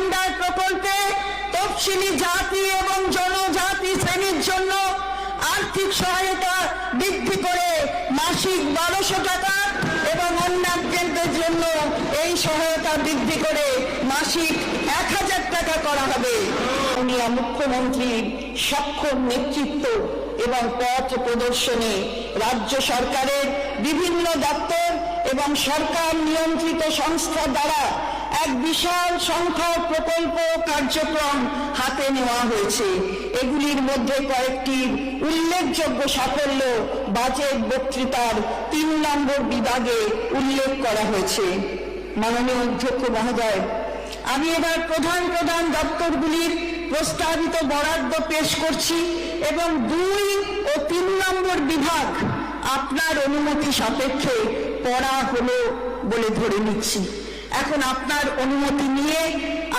ভান্ডার প্রকল্পে তফসিলি জাতি এবং জনজাতি শ্রেণির জন্য আর্থিক সহায়তা বৃদ্ধি করে মাসিক বারোশো টাকা এবং অন্যান্যদের জন্য এই সহায়তা বৃদ্ধি করে মাসিক এক হাজার টাকা করা হবে। উনি মুখ্যমন্ত্রীর সক্ষম নেতৃত্ব এবং পথ প্রদর্শনে রাজ্য সরকারের বিভিন্ন দপ্তর এবং সরকার নিয়ন্ত্রিত সংস্থা দ্বারা এক বিশাল সংখ্যক প্রকল্প কার্যক্রম হাতে নেওয়া হয়েছে। এগুলির মধ্যে কয়েকটি উল্লেখযোগ্য সাফল্য বাজেট বক্তৃতার তিন নম্বর বিভাগে উল্লেখ করা হয়েছে। মাননীয় অধ্যক্ষ মহোদয়, আমি এবার প্রধান প্রধান দপ্তরগুলির প্রস্তাবিত বরাদ্দ পেশ করছি এবং দুই ও তিন নম্বর বিভাগ আপনার অনুমতি সাপেক্ষে পড়া হলো বলে ধরে নিচ্ছি। এখন আপনার অনুমতি নিয়ে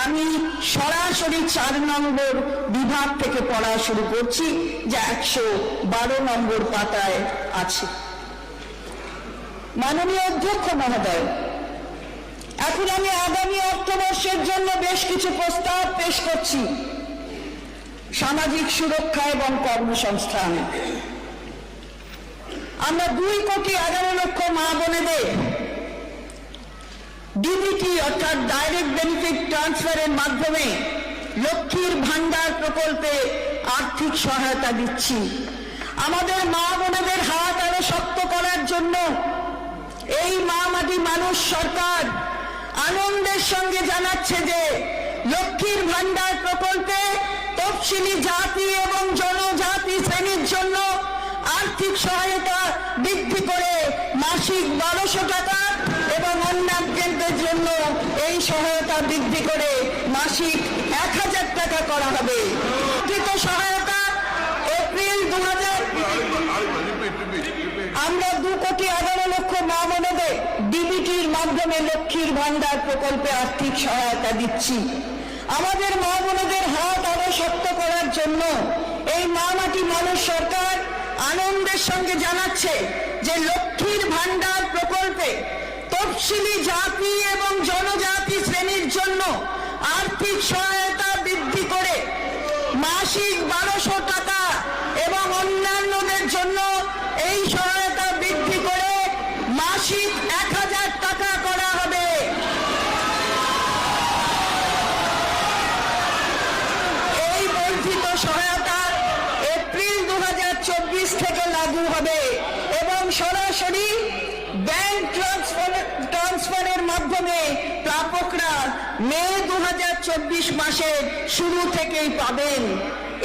আমি সরাসরি চার নম্বর বিভাগ থেকে পড়া শুরু করছি, যা একশো বারো নম্বর পাতায় আছে। মাননীয় অধ্যক্ষ মহোদয়, এখন আমি আগামী অর্থবর্ষের জন্য বেশ কিছু প্রস্তাব পেশ করছি। সামাজিক সুরক্ষা এবং কর্মসংস্থান। আমরা দুই কোটি এগারো লক্ষ মা বোনেদের ডিবিটি অর্থাৎ ডাইরেক্ট বেনিফিট ট্রান্সফারের মাধ্যমে লক্ষ্মীর ভান্ডার প্রকল্পে আর্থিক সহায়তা দিচ্ছি। আমাদের মা বোনেদের হাত আরও শক্ত করার জন্য এই মা মাটি মানুষ সরকার আনন্দের সঙ্গে জানাচ্ছে যে লক্ষ্মীর ভান্ডার প্রকল্পে তফসিলি জাতি এবং জনজাতি শ্রেণির জন্য আর্থিক সহায়তা বৃদ্ধি করে মাসিক বারোশো টাকা সহায়তা বৃদ্ধি করে মাসিক এক হাজার টাকা করা হবে। সহায়তা এপ্রিল দু আমরা দু কোটি এগারো লক্ষ মা বোনেদের ডিবিটির মাধ্যমে লক্ষ্মীর ভান্ডার প্রকল্পে আর্থিক সহায়তা দিচ্ছি। আমাদের মা বোনেদের হাত আরও শক্ত করার জন্য এই মা মাটি মানুষ সরকার আনন্দের সঙ্গে জানাচ্ছে যে লক্ষ্মীর ভান্ডার প্রকল্পে তফসিলি জাতি এবং জনজাতি শ্রেণির জন্য আর্থিক সহায়তা বৃদ্ধি করে মাসিক বারোশো টাকা এবং অন্যান্যদের জন্য এই সহায়তা বৃদ্ধি করে মাসিক এক হাজার টাকা করা হবে। এই বর্ধিত সহায়তা এপ্রিল দু হাজার চব্বিশ থেকে লাগু হবে এবং সরাসরি ব্যাংক ট্রান্সফার ট্রান্সফারের মাধ্যমে প্রাপকরা মে দু হাজার চব্বিশ মাসের শুরু থেকেই পাবেন।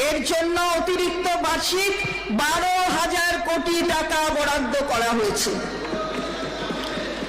এর জন্য অতিরিক্ত বার্ষিক বারো হাজার কোটি টাকা বরাদ্দ করা হয়েছে।